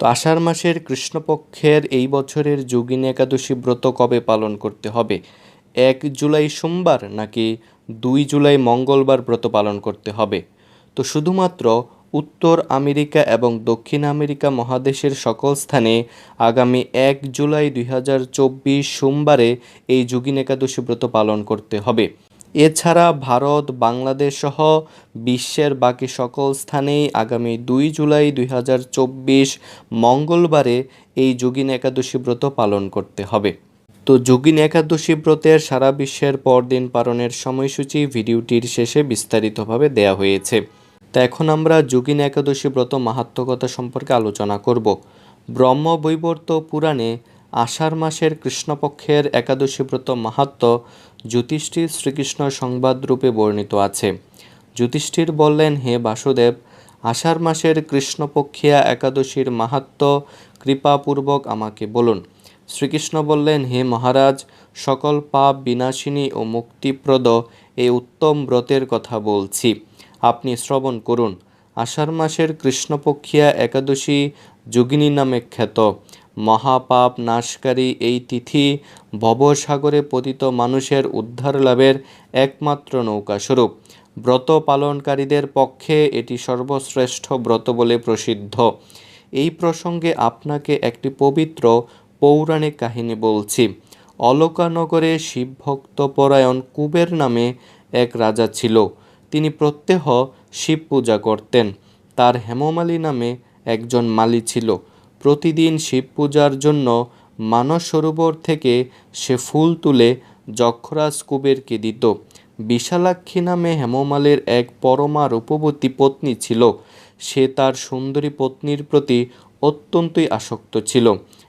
তো আষাঢ় মাসের কৃষ্ণপক্ষের এই বছরের যোগিনী একাদশী ব্রত কবে পালন করতে হবে? এক জুলাই সোমবার নাকি দুই জুলাই মঙ্গলবার ব্রত পালন করতে হবে? তো শুধুমাত্র উত্তর আমেরিকা এবং দক্ষিণ আমেরিকা মহাদেশের সকল স্থানে আগামী এক জুলাই দুই হাজার চব্বিশ সোমবারে এই যোগিন একাদশী ব্রত পালন করতে হবে। এছাড়া ভারত, বাংলাদেশ সহ বিশ্বের বাকি সকল স্থানেই আগামী দুই জুলাই দুই হাজার চব্বিশ মঙ্গলবারে এই যোগিন একাদশী ব্রত পালন করতে হবে। তো যোগিন একাদশী ব্রতের সারা বিশ্বের পরদিন পালনের সময়সূচি ভিডিওটির শেষে বিস্তারিতভাবে দেয়া হয়েছে। তা এখন আমরা যোগিন একাদশী ব্রত মাহাত্মকতা সম্পর্কে আলোচনা করব। ব্রহ্ম বৈবর্ত পুরাণে আষাঢ় মাসের কৃষ্ণপক্ষের একাদশী ব্রত মাহাত্ম যুধিষ্ঠির শ্রীকৃষ্ণ সংবাদ রূপে বর্ণিত আছে। যুধিষ্ঠির বললেন, হে বাসুদেব, আষাঢ় মাসের কৃষ্ণপক্ষিয়া একাদশীর মাহাত্ম কৃপাপূর্বক আমাকে বলুন। শ্রীকৃষ্ণ বললেন, হে মহারাজ, সকল পাপ বিনাশিনী ও মুক্তিপ্রদ এই উত্তম ব্রতের কথা বলছি। আপনি শ্রবণ করুন। আষাঢ় মাসের কৃষ্ণপক্ষিয়া একাদশী যোগিনী নামে খ্যাত। মহাপাপ নাশকারী এই তিথি ভবসাগরে পতিত মানুষের উদ্ধার লাভের একমাত্র নৌকাস্বরূপ ব্রত পালনকারীদের পক্ষে এটি সর্বশ্রেষ্ঠ ব্রত বলে প্রসিদ্ধ। এই প্রসঙ্গে আপনাকে একটি পবিত্র পৌরাণিক কাহিনী বলছি। অলোকানগরে অলকানগরে শিবভক্তপরায়ণ কুবের নামে এক রাজা ছিল। তিনি প্রত্যহ শিব পূজা করতেন। তার হেমমালী নামে একজন মালি ছিল। প্রতিদিন শিব পূজার জন্য মানস সরোবর থেকে সে ফুল তুলে যক্ষরাজ কুবেরকে দিত। বিশালাক্ষী নামে হেমমালের এক পরমা রূপবতী পত্নী ছিল। সে তার সুন্দরী পত্নীর প্রতি অত্যন্তই আসক্ত ছিল।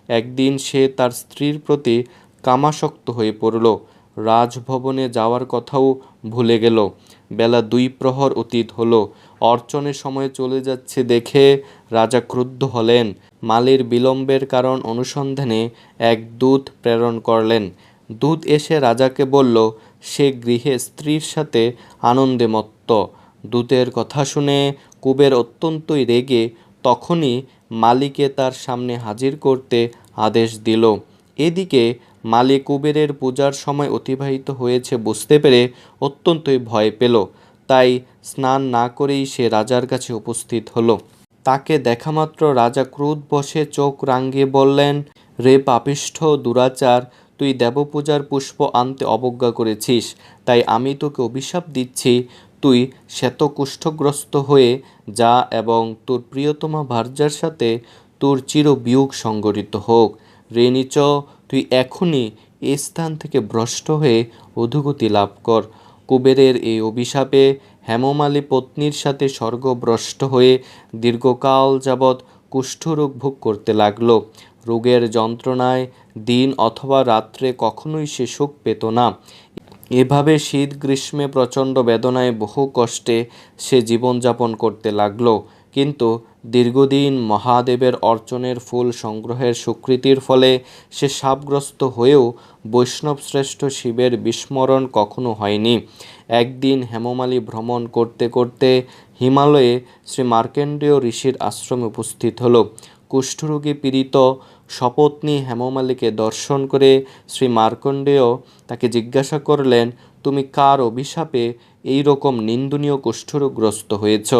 একদিন সে তার স্ত্রীর প্রতি কামাসক্ত হয়ে পড়ল। রাজভবনে যাওয়ার কথাও ভুলে গেল। বেলা দুই প্রহর অতীত হলো। অর্চনের সময় চলে যাচ্ছে দেখে রাজা ক্রুদ্ধ হলেন। মালির বিলম্বের কারণ অনুসন্ধানে এক দূত প্রেরণ করলেন। দূত এসে রাজাকে বলল, সে গৃহে স্ত্রীর সাথে আনন্দে মত্ত দূতের কথা শুনে কুবের অত্যন্তই রেগে তখনই মালিকে তার সামনে হাজির করতে আদেশ দিল। এদিকে মালি কুবেরের পূজার সময় অতিবাহিত হয়েছে বুঝতে পেরে অত্যন্তই ভয় পেল। তাই স্নান না করেই সে রাজার কাছে উপস্থিত হলো। তাকে দেখামাত্র রাজা ক্রোধ বসে চোখ রাঙ্গিয়ে বললেন, রে পাপিষ্ঠ দুরাচার, তুই দেবপূজার পুষ্প আনতে অবজ্ঞা করেছিস, তাই আমি তোকে অভিশাপ দিচ্ছি। তুই শ্বেত কুষ্ঠগ্রস্ত হয়ে যা এবং তোর প্রিয়তমা ভার্যার সাথে তোর চির বিয়োগ সংগঠিত হোক। রে নিচ, তুই এখনই এ স্থান থেকে ভ্রষ্ট হয়ে অধুগতি লাভ কর। কুবেরের এই অভিশাপে হেমমালী পত্নীর সাথে স্বর্গভ্রষ্ট হয়ে দীর্ঘকাল যাবৎ কুষ্ঠরোগ ভোগ করতে লাগল। রোগের যন্ত্রণায় দিন অথবা রাত্রে কখনোই সে সুখ পেত না। এভাবে শীত, গ্রীষ্মে প্রচণ্ড বেদনায় বহু কষ্টে সে জীবনযাপন করতে লাগল। কিন্তু দীর্ঘদিন মহাদেবের অর্চনের ফুল সংগ্রহের স্বীকৃতির ফলে সে সাপগ্রস্ত হয়েও বৈষ্ণবশ্রেষ্ঠ শিবের বিস্মরণ কখনো হয়নি। একদিন হেমমালী ভ্রমণ করতে করতে হিমালয়ে শ্রী মার্কেন্ডেয় ঋষির আশ্রমে উপস্থিত হল। কুষ্ঠরোগী পীড়িত সপত্নী হেমমালীকে দর্শন করে শ্রী মার্কণ্ডেয় তাকে জিজ্ঞাসা করলেন তুমি কার অভিশাপে এই রকম নিন্দনীয় কুষ্ঠরোগগ্রস্ত হয়েছ?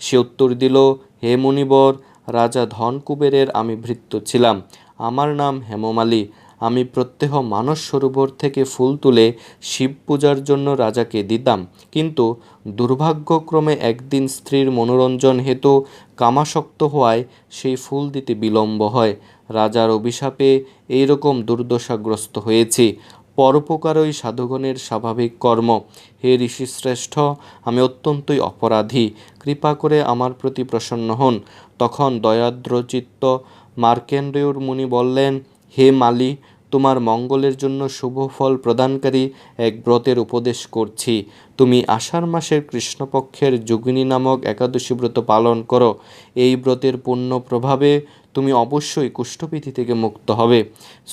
সে উত্তর দিল, হে মুনিবর, রাজা ধনকুবেরের আমি ভৃত্য ছিলাম। আমার নাম হেমমালী। আমি প্রত্যহ মানস সরোবর থেকে ফুল তুলে শিব পূজার জন্য রাজাকে দিতাম। কিন্তু দুর্ভাগ্যক্রমে একদিন স্ত্রীর মনোরঞ্জন হেতু কামাসক্ত হওয়ায় সেই ফুল দিতে বিলম্ব হয়। রাজার অভিশাপে এইরকম দুর্দশাগ্রস্ত হয়েছি। পরোপকারই সাধুগণের স্বাভাবিক কর্ম। হে ঋষিশ্রেষ্ঠ আমি অত্যন্তই অপরাধী। কৃপা করে আমার প্রতি প্রসন্ন হন। তখন দয়াদ্রচিত্ত মার্কেন্ডেয়র মুনি বললেন, হে মালি, তোমার মঙ্গলের জন্য শুভ ফল প্রদানকারী এক ব্রতের উপদেশ করছি। তুমি আষাঢ় মাসের কৃষ্ণপক্ষের যোগিনী নামক একাদশী ব্রত পালন করো। এই ব্রতের পূর্ণ প্রভাবে তুমি অবশ্যই কুষ্ঠপিঠি থেকে মুক্ত হবে।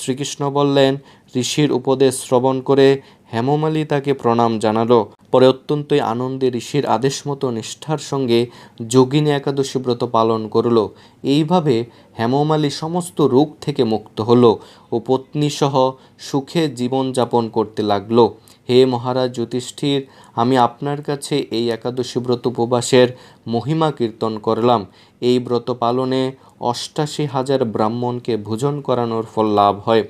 শ্রীকৃষ্ণ বললেন, ঋষির উপদেশ শ্রবণ করে হেমমালী তাকে প্রণাম জানালো। পরে অত্যন্তই আনন্দে ঋষির আদেশ মতো নিষ্ঠার সঙ্গে যোগিনী একাদশী ব্রত পালন করল। এইভাবে হেমমালী সমস্ত রোগ থেকে মুক্ত হলো ও পত্নীসহ সুখে জীবনযাপন করতে লাগল। হে মহারাজ যুধিষ্ঠির, আমি আপনার কাছে এই একাদশী ব্রত উপবাসের মহিমা কীর্তন করলাম। এই ব্রত পালনে অষ্টাশি হাজার ব্রাহ্মণকে ভোজন করানোর ফল লাভ হয়।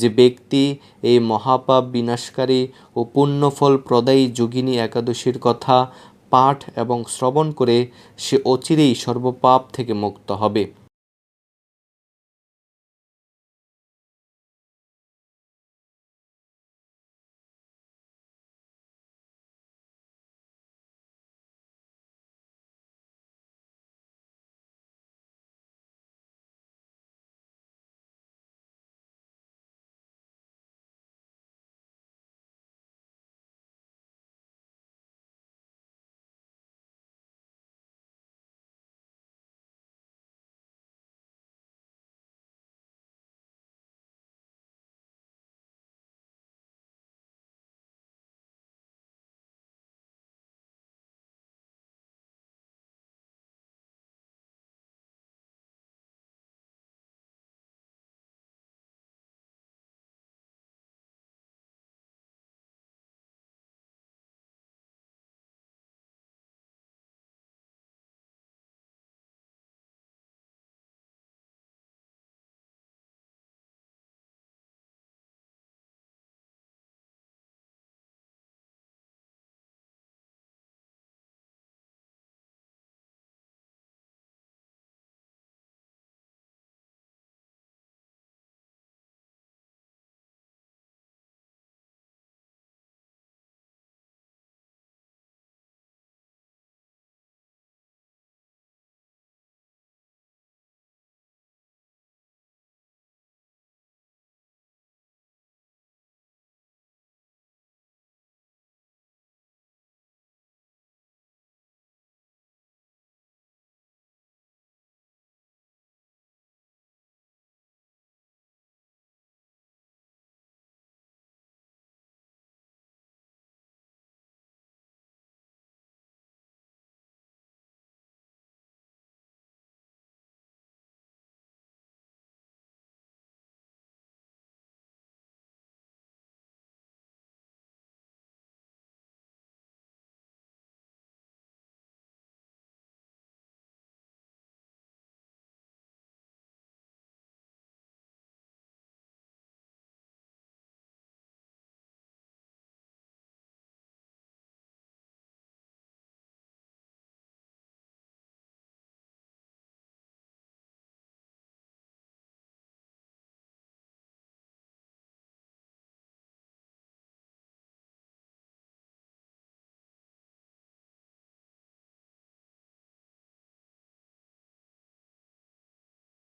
যে ব্যক্তি এই মহাপাপ বিনাশকারী ও পুণ্যফল প্রদায়ী যোগিনী একাদশীর কথা পাঠ এবং শ্রবণ করে, সে অচিরেই সর্বপাপ থেকে মুক্ত হবে।